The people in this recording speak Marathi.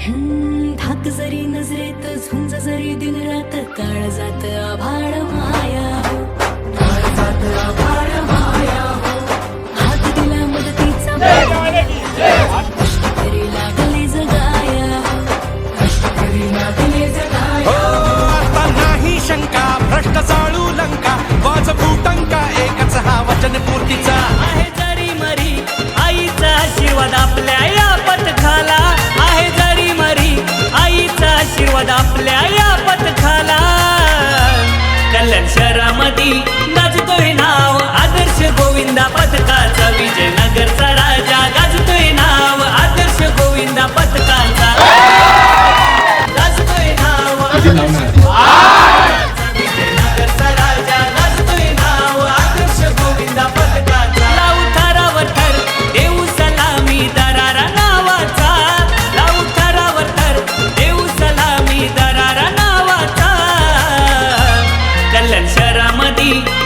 धाक जरी नजरेत झुंज जरी दिन रात काळ जात आभा या यापत खाला कल्याण शहरामध्ये गाजतोय नाव. आदर्श गोविंदा पथकाचा विजयनगरचा राजा. गाजतोय नाव. आदर्श गोविंदा पथकाचा. गाजतोय नाव. You.